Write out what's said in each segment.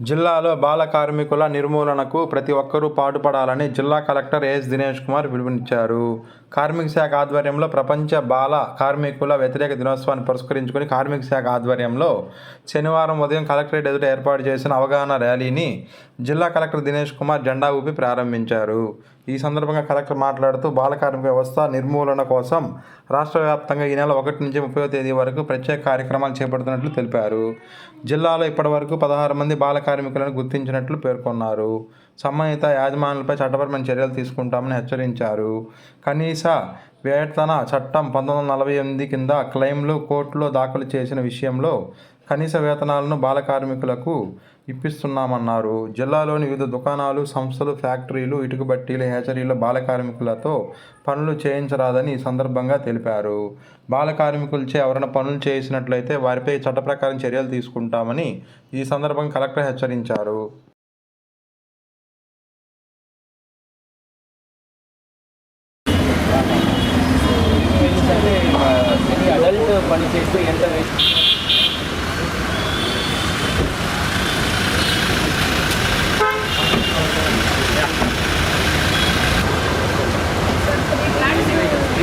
జిల్లాలో బాల కార్మికుల నిర్మూలనకు ప్రతి ఒక్కరూ పాటుపడాలని జిల్లా కలెక్టర్ ఎస్ దినేష్ కుమార్ పిలుపునిచ్చారు. కార్మిక శాఖ ఆధ్వర్యంలో ప్రపంచ బాల కార్మికుల వ్యతిరేక దినోత్సవాన్ని పురస్కరించుకుని కార్మిక శాఖ ఆధ్వర్యంలో శనివారం ఉదయం కలెక్టరేట్ ఎదుట ఏర్పాటు చేసిన అవగాహన ర్యాలీని జిల్లా కలెక్టర్ దినేష్ కుమార్ జెండా ఊపి ప్రారంభించారు. ఈ సందర్భంగా కలెక్టర్ మాట్లాడుతూ బాల కార్మిక వ్యవస్థ నిర్మూలన కోసం రాష్ట్ర వ్యాప్తంగా ఈ నెల ఒకటి నుంచి ముప్పై తేదీ వరకు ప్రత్యేక కార్యక్రమాలు చేపడుతున్నట్లు తెలిపారు. జిల్లాలో ఇప్పటివరకు పదహారు మంది బాల కార్మికులను గుర్తించినట్లు పేర్కొన్నారు. సంబంధిత యాజమానులపై చట్టపరమైన చర్యలు తీసుకుంటామని హెచ్చరించారు. కనీస వేతన చట్టం పంతొమ్మిది వందల నలభై ఎనిమిది కింద క్లెయిమ్లు కోర్టులో దాఖలు చేసిన విషయంలో కనీస వేతనాలను బాల కార్మికులకు ఇప్పిస్తున్నామన్నారు. జిల్లాలోని వివిధ దుకాణాలు సంస్థలు ఫ్యాక్టరీలు ఇటుక బట్టీలు హేచరీల బాల కార్మికులతో పనులు చేయించరాదని ఈ సందర్భంగా తెలిపారు. బాల కార్మికులచే ఎవరైనా పనులు చేసినట్లయితే వారిపై చట్ట ప్రకారం చర్యలు తీసుకుంటామని ఈ సందర్భంగా కలెక్టర్ హెచ్చరించారు అడల్ట్ పని చేస్తే ఎంత వేస్ట్ త్రీ డైన్ తీర్చబెట్టమ్మా ఏమో డిపార్ట్మెంట్ నుంచి ఆహా. Last year one lakh one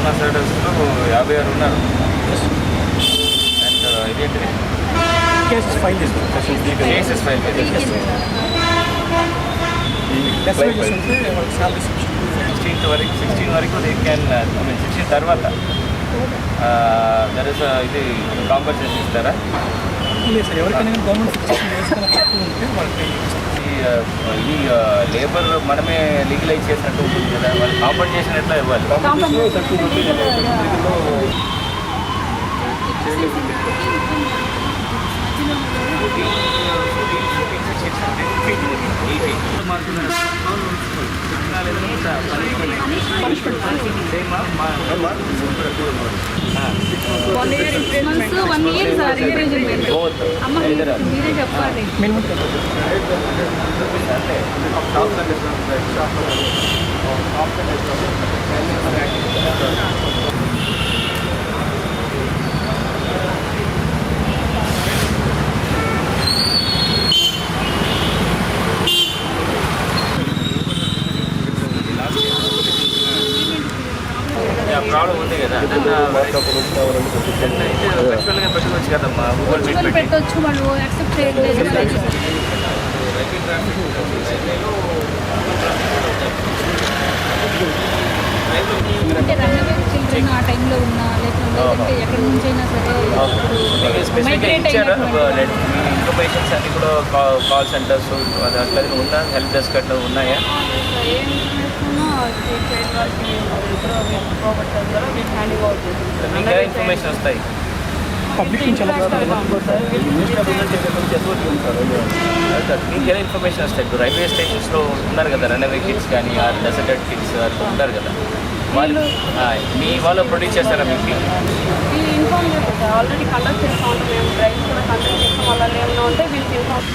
four అవునా సైడర్స్లో యాభై ఆరు ఉన్నారు. అండ్ ఇదేంటిది? కేసెస్ ఫైల్ చేస్తాం. సెషన్ త్రీ కేసెస్ ఫైల్ డెస్పరేజెస్ ఉంటే వాళ్ళకి శాలరీ సిక్స్టీన్త్ వరకు సిక్స్టీన్ వరకు they can I mean sixteen తర్వాత దర్ ఇస్ ఇది కాంపన్సేషన్ ఇస్తారా? లేదు సార్. ఎవరికైనా గవర్నమెంట్ ఉంటే వాళ్ళకి ఈ, ఇది లేబర్ మనమే లీగలైజ్ చేసినట్టు ఉంటుంది కదా. వాళ్ళు కాంపన్సేషన్ ఎట్లా ఇవ్వాలి. One year months one year sir improvement అమ్మ మీరు- మీరే చెప్పాలి. మినిమం ప్రాబ్లం ఉంది కదా. యాక్చువల్గా పెట్టుకోవచ్చు కదమ్మా గూగుల్ మీట్ వాళ్ళు పెట్టి పెట్టొచ్చు వాళ్ళు యాక్సెప్ట్ చేయట్లేదు అంటే రన్అవే చిల్డ్రన్ ఆ టైంలో ఉన్నా లేకుంటే ఎక్కడి నుంచి అయినా సరే స్పెసిఫిక్గా మైగ్రేట్ ఇచ్చారా? అయినటువంటి ఇన్ఫర్మేషన్స్ అన్ని కూడా కాల్ సెంటర్స్ అది అట్లా ఉందా? హెల్ప్ డెస్క్ అట్లా ఉన్నాయా? ప్రాపర్టీ మీకు హ్యాండింగ్ ఎలా ఇన్ఫర్మేషన్ వస్తాయి పబ్లిక్ నుంచి మీకు ఎలా ఇన్ఫర్మేషన్ వస్తాయి ఇప్పుడు రైల్వే స్టేషన్స్లో ఉన్నారు కదా రన్అవే కిడ్స్ కానీ ఆ డెసర్టెడ్ కిడ్స్ అట్లా ఉంటారు కదా వాళ్ళు మీ వాళ్ళు ప్రొడ్యూస్ చేస్తారా మీకు ఇన్ఫార్మ్ చేస్తాం ఆల్రెడీ కండక్ట్ చేస్తూ ఉంటాం మేము డ్రైవ్ కూడా కండక్ట్ చేస్తాం అలా ఏమైనా ఉంటే వీళ్ళకి ఇన్ఫార్మ్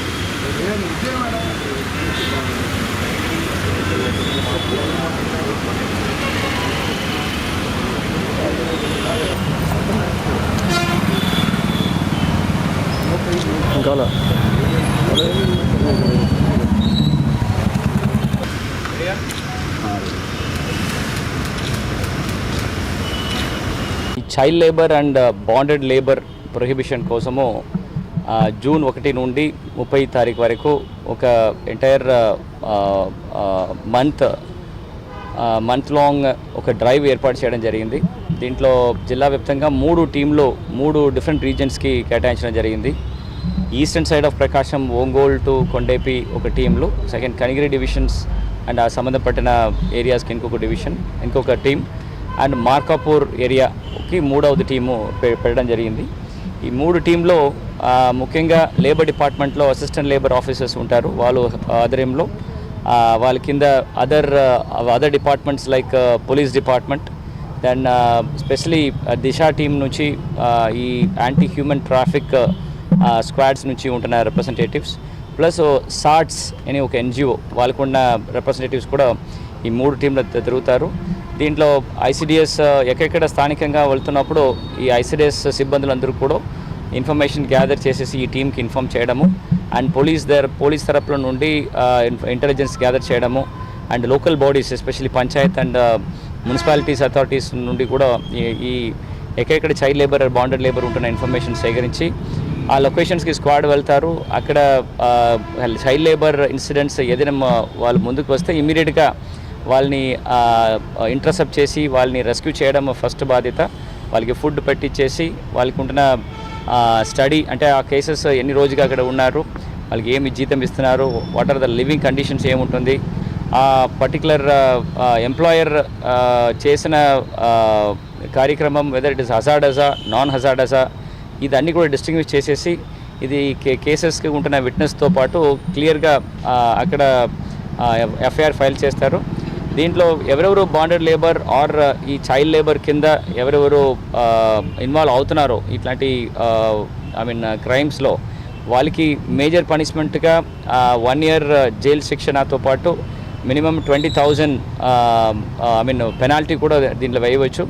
ఈ child labour and bonded labour prohibition కోసము జూన్ ఒకటి నుండి ముప్పై తారీఖు వరకు ఒక ఎంటైర్ మంత్ మంత్ లాంగ్ ఒక డ్రైవ్ ఏర్పాటు చేయడం జరిగింది. దీంట్లో జిల్లా వ్యాప్తంగా మూడు టీంలు మూడు డిఫరెంట్ రీజన్స్కి కేటాయించడం జరిగింది. Eastern side of Prakasam Ongole to Kondapi ఒక టీంలు సెకండ్ కనిగిరి డివిజన్స్ అండ్ ఆ సంబంధపట్టిన ఏరియాస్కి ఇంకొక డివిజన్ ఇంకొక టీం అండ్ మార్కాపూర్ ఏరియాకి మూడవది టీము పె- పెట్టడం జరిగింది. ఈ మూడు టీంలో ముఖ్యంగా లేబర్ డిపార్ట్మెంట్లో అసిస్టెంట్ లేబర్ ఆఫీసర్స్ ఉంటారు. వాళ్ళు ఆధ్వర్యంలో వాళ్ళ కింద other other departments like police department then specially Disha team నుంచి ఈ యాంటీ హ్యూమన్ ట్రాఫిక్ స్క్వాడ్స్ నుంచి ఉంటున్న రిప్రజెంటేటివ్స్ ప్లస్ సాట్స్ అనే ఒక ఎన్జిఓ వాళ్ళకున్న రిప్రజెంటేటివ్స్ కూడా ఈ మూడు టీంలు తిరుగుతారు. దీంట్లో ఐసిడిఎస్ ఎక్కడెక్కడ స్థానికంగా వెళ్తున్నప్పుడు ఈ ఐసిడిఎస్ సిబ్బందులందరూ కూడా ఇన్ఫర్మేషన్ గ్యాదర్ చేసేసి ఈ టీంకి ఇన్ఫామ్ చేయడము అండ్ పోలీస్ దర్ పోలీస్ తరపుల నుండి ఇంటెలిజెన్స్ గ్యాదర్ చేయడము and local bodies especially panchayat and municipalities authorities నుండి కూడా ఈ- ఈ ఎక్కడెక్కడ చైల్డ్ లేబర్ బాండెడ్ లేబర్ ఉంటున్న ఇన్ఫర్మేషన్ సేకరించి ఆ లొకేషన్స్కి స్క్వాడ్ వెళ్తారు. అక్కడ చైల్డ్ లేబర్ ఇన్సిడెంట్స్ ఏదైనా వాళ్ళు ముందుకు వస్తే ఇమీడియట్గా వాళ్ళని ఇంటర్సెప్ట్ చేసి వాళ్ళని రెస్క్యూ చేయడం ఫస్ట్ బాధ్యత. వాళ్ళకి ఫుడ్ పెట్టించేసి వాళ్ళకి ఉంటున్న స్టడీ అంటే ఆ కేసెస్ ఎన్ని రోజుగా అక్కడ ఉన్నారు వాళ్ళకి ఏమి జీతం ఇస్తున్నారు what are the living conditions ఏముంటుంది. ఆ పర్టికులర్ ఎంప్లాయర్ చేసిన కార్యక్రమం whether it is hazardous non hazardous ఇదన్నీ కూడా డిస్టింగ్విష్ చేసేసి ఇది కే కేసెస్కి ఉంటున్న విట్నెస్తో పాటు క్లియర్గా అక్కడ ఎఫ్ఐఆర్ ఫైల్ చేస్తారు. దీంట్లో ఎవరెవరు బాండెడ్ లేబర్ ఆర్ ఈ చైల్డ్ లేబర్ కింద ఎవరెవరు uh, ఇన్వాల్వ్ అవుతున్నారో ఇట్లాంటి ఐ మీన్ క్రైమ్స్లో వాళ్ళకి మేజర్ పనిష్మెంట్గా వన్ ఇయర్ జైలు శిక్షణతో పాటు minimum twenty thousand I mean penalty కూడా దీంట్లో వేయవచ్చు.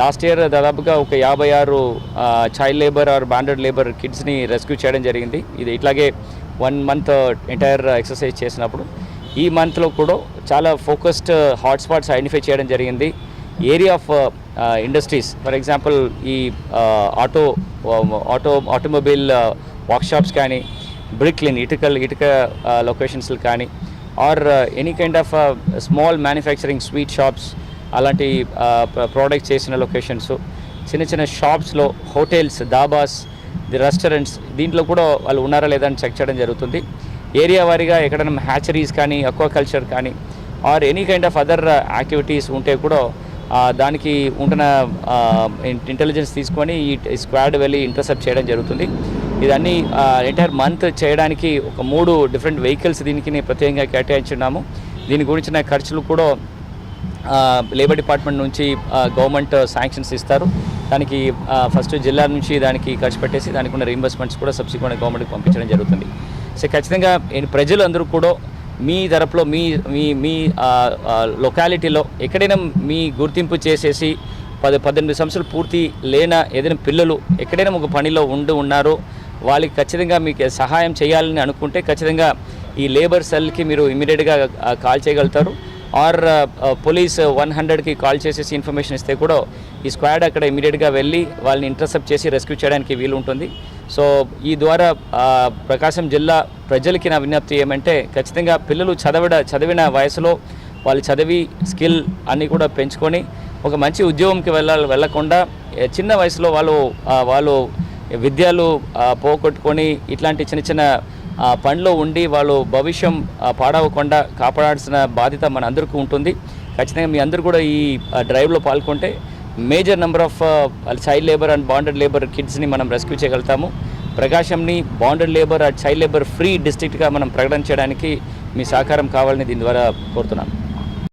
లాస్ట్ ఇయర్ దాదాపుగా ఒక యాభై ఆరు child labour or bonded labour కిడ్స్ని rescue చేయడం జరిగింది. ఇది ఇట్లాగే వన్ మంత్ ఎంటైర్ ఎక్సర్సైజ్ చేసినప్పుడు ఈ మంత్లో కూడా చాలా ఫోకస్డ్ హాట్స్పాట్స్ ఐడెంటిఫై చేయడం జరిగింది. Area of industries for example ఈ ఆటో ఆటో ఆటోమొబైల్ వర్క్షాప్స్ కానీ బ్రిక్లిన్ ఇటుకల్ ఇటుక లొకేషన్స్లు uh, కానీ or any kind of small manufacturing sweet shops అలాంటి uh, ప్రోడక్ట్స్ చేసిన లొకేషన్స్ చిన్న చిన్న షాప్స్లో హోటల్స్ దాబాస్ ది రెస్టారెంట్స్ దీంట్లో కూడా వాళ్ళు ఉన్నారా లేదా అని చెక్ చేయడం జరుగుతుంది. ఏరియా వారీగా ఎక్కడైనా హ్యాచరీస్ కానీ అక్వాకల్చర్ కానీ or any kind of other activities ఉంటే కూడా దానికి ఉంటున్న ఇంటెలిజెన్స్ తీసుకొని ఈ స్క్వాడ్ వెళ్ళి ఇంటర్సెప్ట్ చేయడం జరుగుతుంది. ఇదన్నీ ఎంటైర్ మంత్ చేయడానికి ఒక మూడు డిఫరెంట్ వెహికల్స్ దీనికి ప్రత్యేకంగా కేటాయించున్నాము. దీని గురించిన ఖర్చులు కూడా లేబర్ డిపార్ట్మెంట్ నుంచి గవర్నమెంట్ శాంక్షన్స్ ఇస్తారు. దానికి ఫస్ట్ జిల్లా నుంచి దానికి ఖర్చు పెట్టేసి దానికి ఉన్న రీంబర్స్మెంట్స్ కూడా సబ్సిక్వెంట్ గవర్నమెంట్కి పంపించడం జరుగుతుంది. సో ఖచ్చితంగా ప్రజలు ప్రజలందరూ కూడా మీ తరపులో మీ మీ మీ లొకాలిటీలో ఎక్కడైనా మీ గుర్తింపు చేసేసి పది పద్దెనిమిది సంవత్సరాలు పూర్తి లేన ఏదైనా పిల్లలు ఎక్కడైనా ఒక పనిలో ఉండి ఉన్నారో వాళ్ళకి ఖచ్చితంగా మీకు సహాయం చేయాలని అనుకుంటే ఖచ్చితంగా ఈ లేబర్ సెల్కి మీరు ఇమీడియట్గా కాల్ చేయగలుగుతారు. ఆర్ పోలీస్ వన్ హండ్రెడ్కి కాల్ చేసేసి ఇన్ఫర్మేషన్ ఇస్తే కూడా ఈ స్క్వాడ్ అక్కడ ఇమీడియట్గా వెళ్ళి వాళ్ళని ఇంటర్సెప్ట్ చేసి రెస్క్యూ చేయడానికి వీలు ఉంటుంది సో ఈ ద్వారా ప్రకాశం జిల్లా ప్రజలకి నా విజ్ఞప్తి ఏమంటే ఖచ్చితంగా పిల్లలు చదవడ చదివిన వయసులో వాళ్ళు చదివి స్కిల్ అన్నీ కూడా పెంచుకొని ఒక మంచి ఉద్యోగంకి వెళ్ళాలి వెళ్ళకుండా చిన్న వయసులో వాళ్ళు వాళ్ళు విద్యలు పోగొట్టుకొని ఇట్లాంటి చిన్న చిన్న పనిలో ఉండి వాళ్ళు భవిష్యం పాడవకుండా కాపాడాల్సిన బాధ్యత మన అందరికీ ఉంటుంది. ఖచ్చితంగా మీ అందరూ కూడా ఈ డ్రైవ్లో పాల్గొంటే major number of child labour and bonded labour కిడ్స్ని మనం రెస్క్యూ చేయగలుగుతాము. ప్రకాశంని bonded labour and child labour free డిస్ట్రిక్ట్గా మనం ప్రకటన చేయడానికి మీ సహకారం కావాలని దీని ద్వారా కోరుతున్నాను.